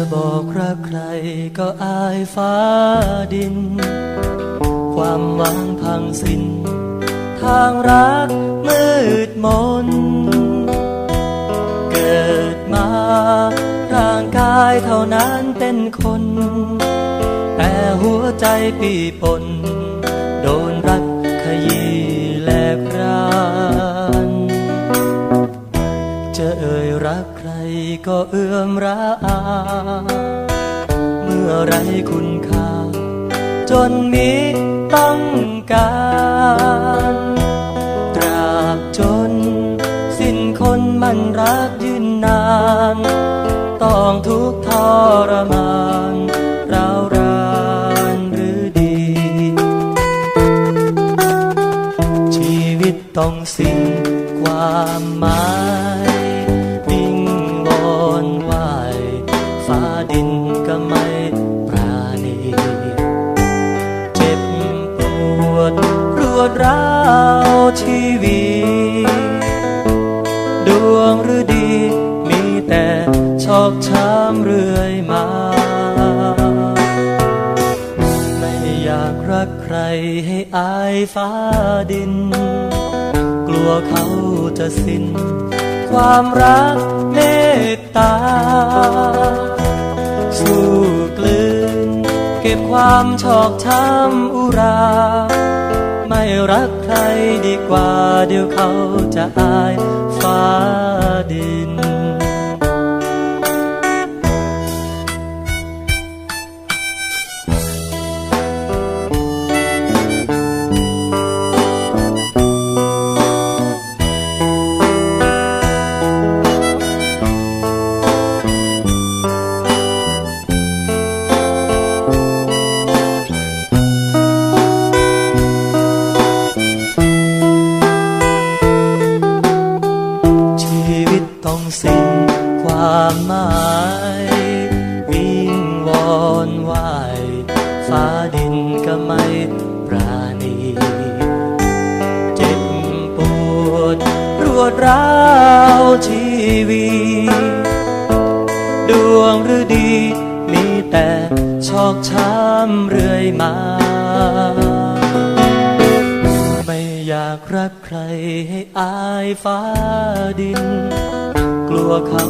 ะบอายฟ้าดิน ความหวังพังสิ้น ทางรักมืดมน เกิดมาร่างกายเท่านั้นเป็นคน แต่หัวใจปีปนโดน จะเอ่ยรักใครก็เอื้อมระอา เมื่อไรคุณค่า จนมีต้องการตราบจน สิ้นคนมันรักยืนนาน ต้องทุกข์ทรมานร้าวรานหรือดี ชีวิตต้องสิ้นความหมาย รวดร้าวชีวิต ดวงหรือดี มีแต่ชอกช้ำเรื่อยมา ไม่อยากรักใครให้อายฟ้าดิน กลัวเขาจะสิ้น ความรักเมตตา สู้กลืน เก็บความชอกช้ำอุรา ไม่รักใครดีกว่าเดี๋ยวเขาจะอายฟ้าดิน ต้องสิ้นความหมายวิ่งวอนไหวฟ้าดินก็ไม่ปราณีเจ็บปวดรวดร้าวชีวิตดวงหรือดีมีแต่ชอกช้ำเรื่อยมา ไม่อยากรักใครให้อายฟ้าดิน ลัวเขา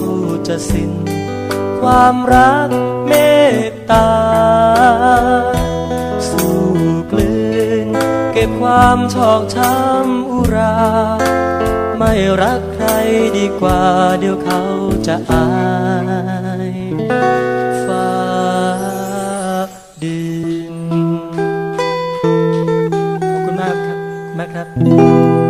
จะสิ้น ความรักเมตตา สู้กลืน เก็บความชอกช้ำอุรา ไม่รักใครดีกว่าเดี๋ยวเขาจะอายฟ้าดิน ขอบคุณมากครับมากครับ